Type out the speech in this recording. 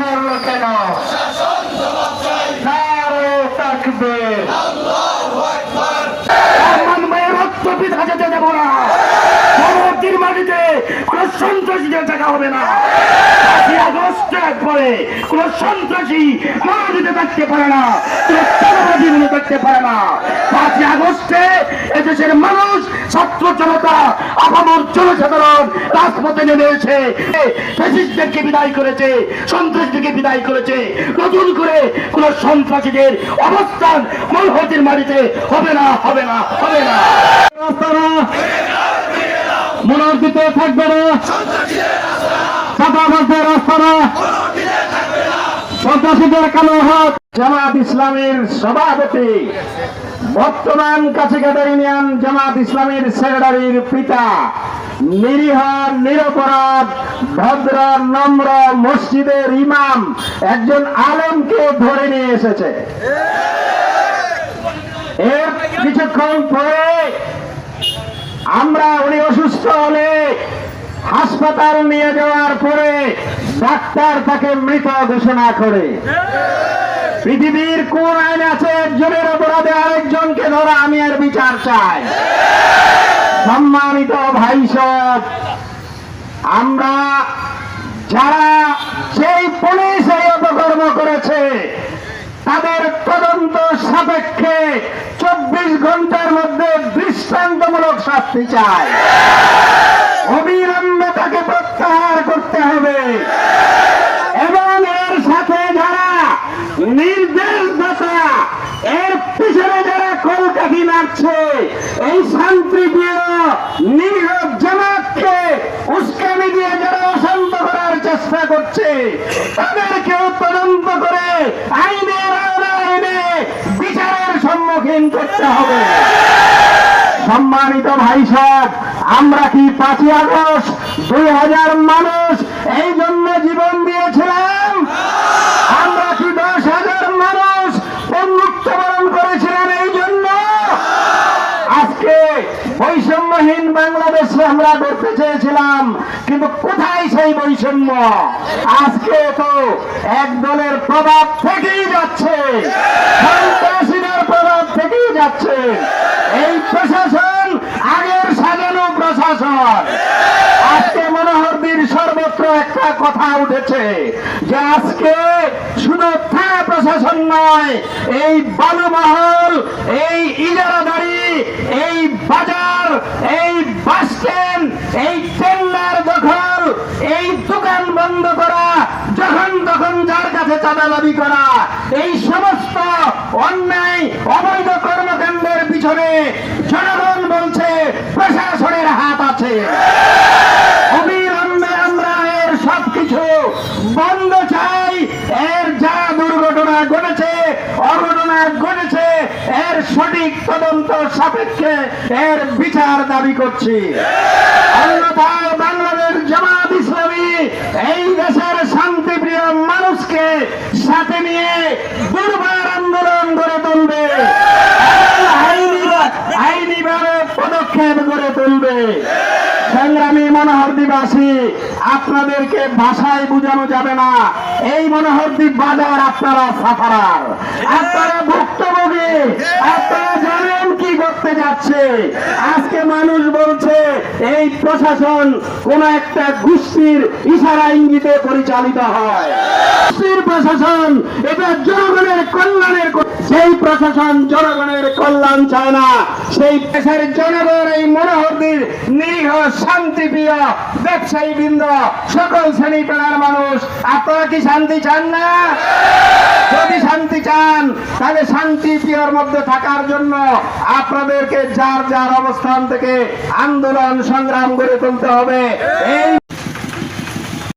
মরল কেন মায়ের রক্ত পিতা যেতে দেবো না পরবর্তীর মাটিতে কোন সন্ত্রাসীদের দেখা হবে না আগস্টের পরে কোন সন্ত্রাসী মাটিতে থাকতে পারে না কোন থাকতে পারে না পাঁচই আগস্টে এদেশের মানুষ, ছাত্র জনতা, আপামর জনসাধারণ রাজপথে নেমে এসে ফ্যাসিস্টদেরকে বিদায় করেছে, সন্ত্রাসীদেরকে বিদায় করেছে। নতুন করে কোন সন্ত্রাসীদের অবস্থান মনহতির মাটিতে হবে না হবে না হবে না। জামাত ইসলামের সভাপতি বর্তমান কাছিঘাটা ইউনিয়ন জামাত ইসলামের সেক্রেটারির পিতা, নিরীহ, নিরপরাধ, ভদ্র, নম্র মসজিদের ইমাম একজন আলমকে ধরে নিয়ে এসেছে। এর কিছুক্ষণ পরে আমরা উনি অসুস্থ হলে হাসপাতাল নিয়ে যাওয়ার পরে ডাক্তার তাকে মৃত ঘোষণা করে। পৃথিবীর কোন আইন আছে একজনের অপরাধে আরেকজনকে ধরা, আমি আর বিচার চাই। সম্মানিত ভাই আমরা যারা সেই পুলিশ এই অপকর্ম করেছে, তাদের তদন্ত সাপেক্ষে চব্বিশ ঘণ্টার মধ্যে দৃষ্টান্তমূলক শাস্তি চায় অবিলম্বে তাকে প্রত্যাহার করতে হবে এবং এর সাথে যারা নির্দেশদাতা এর পিছনে যারা এই যারা করার চেষ্টা করছে তদন্ত করে এনে বিচারের সম্মুখীন করতে হবে। সম্মানিত ভাই সব আমরা কি পাঁচই আগস্ট দুই হাজার মানুষ এই জন্য জীবন দিয়েছিলাম আমরা কি দশ হাজার মানুষ বরণ করেছিলাম এই জন্য আজকে বৈষম্যহীন বাংলাদেশে আমরা করতে চেয়েছিলাম, কিন্তু কোথায় সেই বৈষম্য? আজকে তো এক দলের প্রভাব থেকেই যাচ্ছে। প্রভাব থেকেই যাচ্ছে। এই প্রশাসন আগের সাজানো প্রশাসন। আজকে মনোহরদীর সর্বত্র একটা কথা উঠেছে যে আজকে প্রশাসন নয়, এই বালুমহল, এই ইজারাদারি, এই বাজার, এই বাস স্ট্যান্ড, এই টেন্ডার দখল, এই দোকান বন্ধ করা, যখন তখন যার কাছে চাঁদা দাবি করা, এই সমস্ত অন্যায়, অবৈধ কর্মকাণ্ডের পিছনে জনগণ বলছে, প্রশাসনের হাত আছে অবিলম্বে আমরা এর সবকিছু বন্ধ চাই এর যা দুর্ঘটনা ঘটেছে অঘটনা ঘটেছে এর সঠিক তদন্ত সাপেক্ষে এর বিচার দাবি করছি। বাংলাদেশ জামাত ইসলামী এই দেশের শান্তিপ্রিয় মানুষকে সাথে নিয়ে দুর্বার আন্দোলন গড়ে তুলবে। আইনিভাবে পদক্ষেপ গড়ে তুলবে। সংগ্রামী মনোহরদীবাসী আপনাদেরকে ভাষায় বোঝানো যাবে না। এই মনোহরদ্বীপ বাজার আপনারা সাফারার। আপনারা ভুক্তভোগী আপনারা জানেন কি করতে যাচ্ছে। আজকে মানুষ বলছে, এই প্রশাসন কোন একটা গোষ্ঠীর ইশারা ইঙ্গিতে পরিচালিত হয়। প্রশাসন এটা জনগণের সেই প্রশাসন জনগণের কল্যাণ চায় না। সেই দেশের জনগণ এই মনোহরদীর নিরীহ, শান্তিপ্রিয় ব্যবসায়ী বৃন্দ সকল শ্রেণি পেলার মানুষ, আপনারা কি শান্তি চান না? যদি শান্তি চান, তাহলে শান্তি প্রিয়র মধ্যে থাকার জন্য আপনাদেরকে যার যার অবস্থান থেকে আন্দোলন সংগ্রাম গড়ে তুলতে হবে। এই